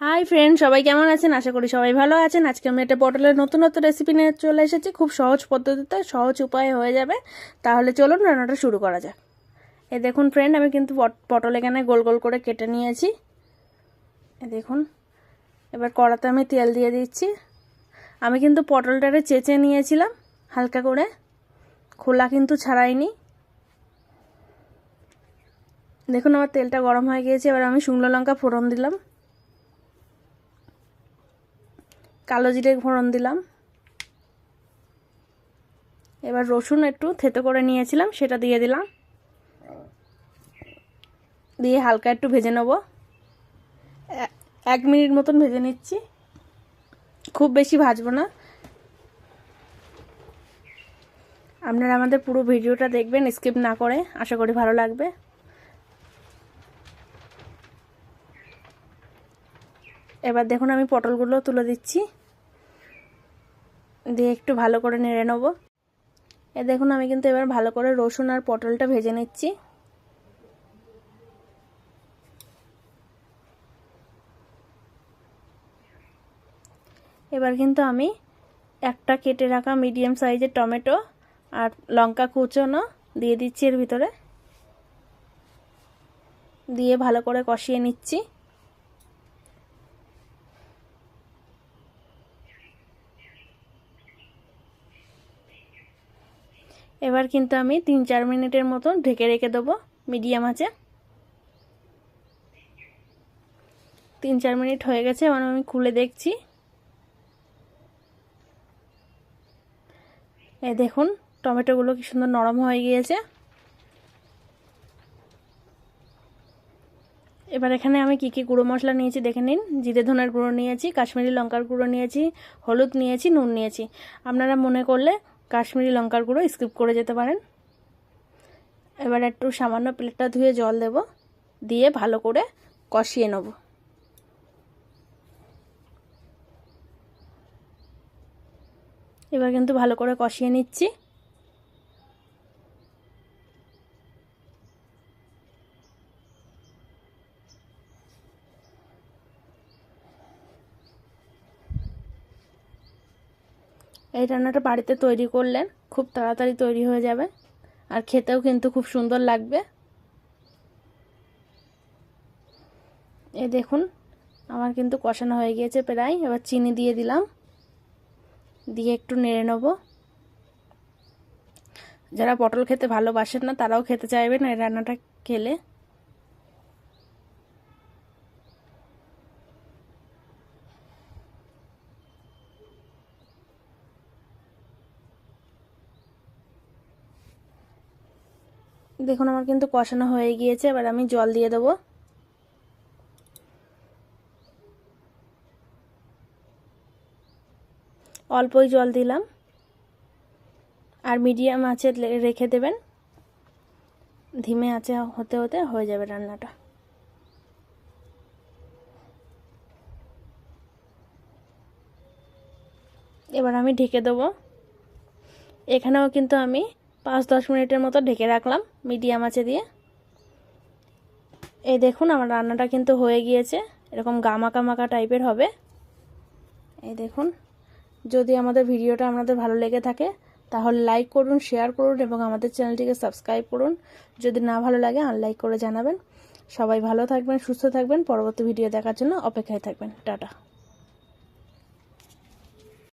Hi friend সবাই কেমন আছেন? আশা করি সবাই ভালো আছেন। আজকে আমি একটা পটলের নতুন নতুন রেসিপি নিয়ে চলে এসেছি। খুব সহজ পদ্ধতিতে, সহজ উপায়ে হয়ে যাবে। তাহলে চলুন রান্নাটা শুরু করা যাক। এ দেখুন ফ্রেন্ড আমি কিন্তু পট- পটল এখানে গোল গোল করে কেটে নিয়েছি। এ দেখুন, এবার কড়াতে আমি তেল দিয়ে দিচ্ছি। আমি কিন্তু পটলটারে চেঁচে নিয়েছিলাম, হালকা করে। খোলা কিন্তু ছাড়াইনি। দেখুন, আমার তেলটা গরম হয়ে গিয়েছে। এবার আমি শুকনো লঙ্কা ফোড়ন দিলাম। কালো জিরে ফোড়ন দিলাম। এবার রসুন একটু থেতো করে নিয়েছিলাম, সেটা দিয়ে দিলাম। দিয়ে হালকা একটু ভেজে নেব। এক মিনিট মতন ভেজে নিচ্ছি। খুব বেশি ভাজবো না। আপনারা আমাদের পুরো ভিডিওটা দেখবেন, স্কিপ না করে। আশা করি ভালো লাগবে। এবার দেখুন আমি পটলগুলো তুলে দিচ্ছি। দিয়ে একটু ভালো করে নেড়ে নেব। এ দেখুন, আমি কিন্তু এবার ভালো করে রসুন আর পটলটা ভেজে নিচ্ছি। এবার কিন্তু আমি একটা কেটে রাখা মিডিয়াম সাইজের টমেটো আর লঙ্কা কুচোনো দিয়ে দিচ্ছি এর ভিতরে। দিয়ে ভালো করে কষিয়ে নিচ্ছি। এবার কিন্তু আমি তিন চার মিনিটের মতন ঢেকে রেখে দেবো, মিডিয়াম আছে। তিন চার মিনিট হয়ে গেছে এবার আমি খুলে দেখছি। এই দেখুন, টমেটোগুলো কি সুন্দর নরম হয়ে গিয়েছে। এবার এখানে আমি কি কি গুঁড়ো মশলা নিয়েছি দেখে নিন। জিরে ধনের গুঁড়ো নিয়েছি, কাশ্মীরি লঙ্কার গুঁড়ো নিয়েছি, হলুদ নিয়েছি, নুন নিয়েছি। আপনারা মনে করলে কাশ্মীরি লঙ্কার গুঁড়ো স্কিপ করে যেতে পারেন। এবার একটু সামান্য প্লেটটা ধুয়ে জল দেব, দিয়ে ভালো করে কষিয়ে নেব। এবার কিন্তু ভালো করে কষিয়ে নিচ্ছি। এই রান্নাটা বাড়িতে তৈরি করলেন খুব তাড়াতাড়ি তৈরি হয়ে যাবে। আর খেতেও কিন্তু খুব সুন্দর লাগবে। এ দেখুন, আমার কিন্তু কষানো হয়ে গিয়েছে প্রায়। এবার চিনি দিয়ে দিলাম। দিয়ে একটু নেড়ে নেব। যারা পটল খেতে ভালোবাসেন না, তারাও খেতে চাইবেন এই রান্নাটা খেলে। দেখুন, আমার কিন্তু কষানো হয়ে গিয়েছে, এবার আমি জল দিয়ে দেবো। অল্পই জল দিলাম। আর মিডিয়াম আঁচে রেখে দেবেন। ধিমে আঁচে হতে হতে হয়ে যাবে রান্নাটা। এবার আমি ঢেকে দেবো। এখানেও কিন্তু আমি পাঁচ, দশ মিনিটের মতো ঢেকে রাখলাম, মিডিয়াম আঁচে দিয়ে। এই দেখুন, আমার রান্নাটা কিন্তু হয়ে গিয়েছে, এরকম গামাকা মাকা টাইপের হবে। এই দেখুন, যদি আমাদের ভিডিওটা আপনাদের ভালো লেগে থাকে, তাহলে লাইক করুন, শেয়ার করুন, এবং আমাদের চ্যানেলটিকে সাবস্ক্রাইব করুন। যদি না ভালো লাগে, আনলাইক করে জানাবেন। সবাই ভালো থাকবেন, সুস্থ থাকবেন। পরবর্তী ভিডিও দেখার জন্য অপেক্ষায় থাকবেন। টাটা।